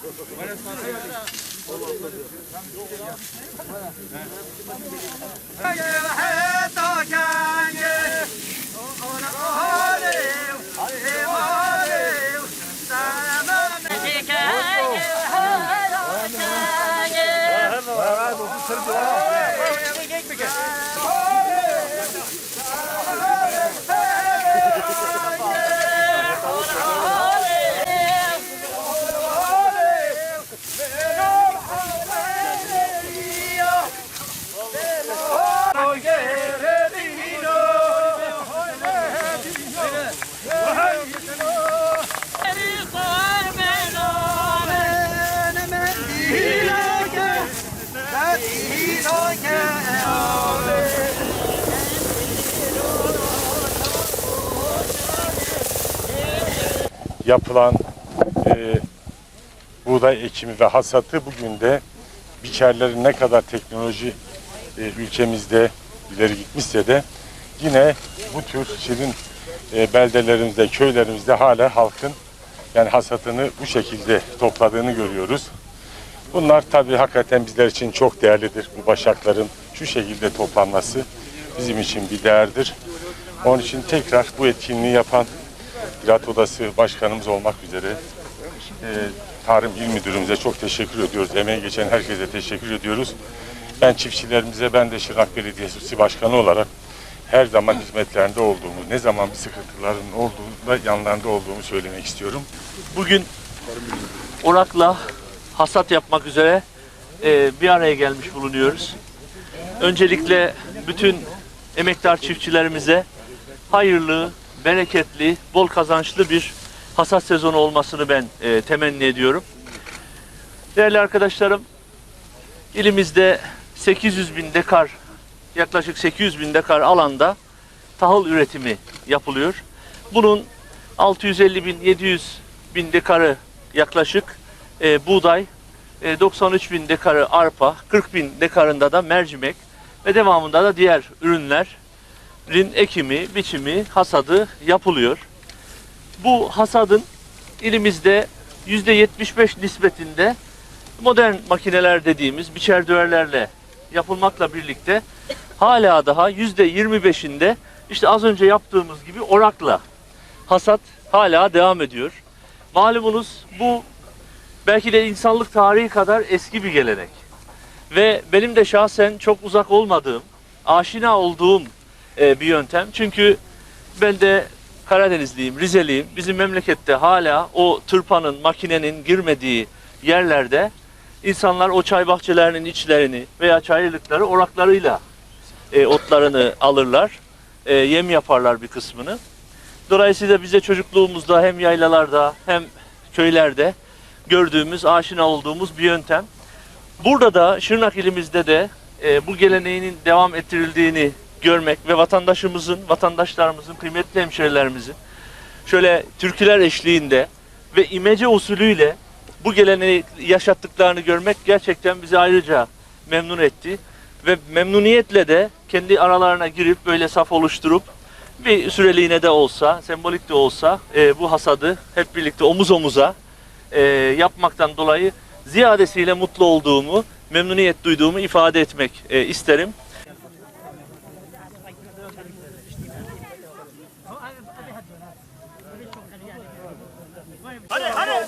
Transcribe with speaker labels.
Speaker 1: Hey, hey, hey! Yapılan e, buğday ekimi ve hasatı bugün de biçerlerin ne kadar teknoloji e, ülkemizde ileri gitmişse de yine bu tür şirin e, beldelerimizde, köylerimizde hala halkın yani hasatını bu şekilde topladığını görüyoruz. Bunlar tabii hakikaten bizler için çok değerlidir. Bu başakların şu şekilde toplanması bizim için bir değerdir. Onun için tekrar bu etkinliği yapan Ziraat Odası Başkanımız olmak üzere e, Tarım İl Müdürümüze çok teşekkür ediyoruz. Emeği geçen herkese teşekkür ediyoruz. Ben çiftçilerimize, ben de Şırnak Belediyesi Başkanı olarak her zaman hizmetlerinde olduğumu, ne zaman bir sıkıntıların olduğunda yanlarında olduğumu söylemek istiyorum.
Speaker 2: Bugün orakla hasat yapmak üzere e, bir araya gelmiş bulunuyoruz. Öncelikle bütün emektar çiftçilerimize hayırlı, bereketli, bol kazançlı bir hasat sezonu olmasını ben e, temenni ediyorum. Değerli arkadaşlarım, ilimizde 800 bin dekar, yaklaşık 800 bin dekar alanda tahıl üretimi yapılıyor. Bunun 650 bin, 700 bin dekarı yaklaşık e, buğday, e, 93 bin dekarı arpa, 40 bin dekarında da mercimek ve devamında da diğer ürünlerin ekimi, biçimi, hasadı yapılıyor. Bu hasadın ilimizde %75 nispetinde modern makineler dediğimiz biçer döverlerle yapılmakla birlikte hala daha %25'inde işte az önce yaptığımız gibi orakla hasat hala devam ediyor. Malumunuz bu belki de insanlık tarihi kadar eski bir gelenek. Ve benim de şahsen çok uzak olmadığım, aşina olduğum e, bir yöntem. Çünkü ben de Karadenizliyim, Rizeliyim. Bizim memlekette hala o tırpanın, makinenin girmediği yerlerde insanlar o çay bahçelerinin içlerini veya çayırlıkları oraklarıyla e, otlarını alırlar. E, yem yaparlar bir kısmını. Dolayısıyla bize çocukluğumuzda hem yaylalarda hem köylerde gördüğümüz, aşina olduğumuz bir yöntem. Burada da Şırnak ilimizde de e, bu geleneğinin devam ettirildiğini görmek ve vatandaşımızın, vatandaşlarımızın, kıymetli hemşerilerimizin şöyle türküler eşliğinde ve imece usulüyle bu geleneği yaşattıklarını görmek gerçekten bizi ayrıca memnun etti. Ve memnuniyetle de kendi aralarına girip böyle saf oluşturup bir süreliğine de olsa, sembolik de olsa e, bu hasadı hep birlikte omuz omuza e, yapmaktan dolayı ziyadesiyle mutlu olduğumu, memnuniyet duyduğumu ifade etmek e, isterim.
Speaker 3: Allez, allez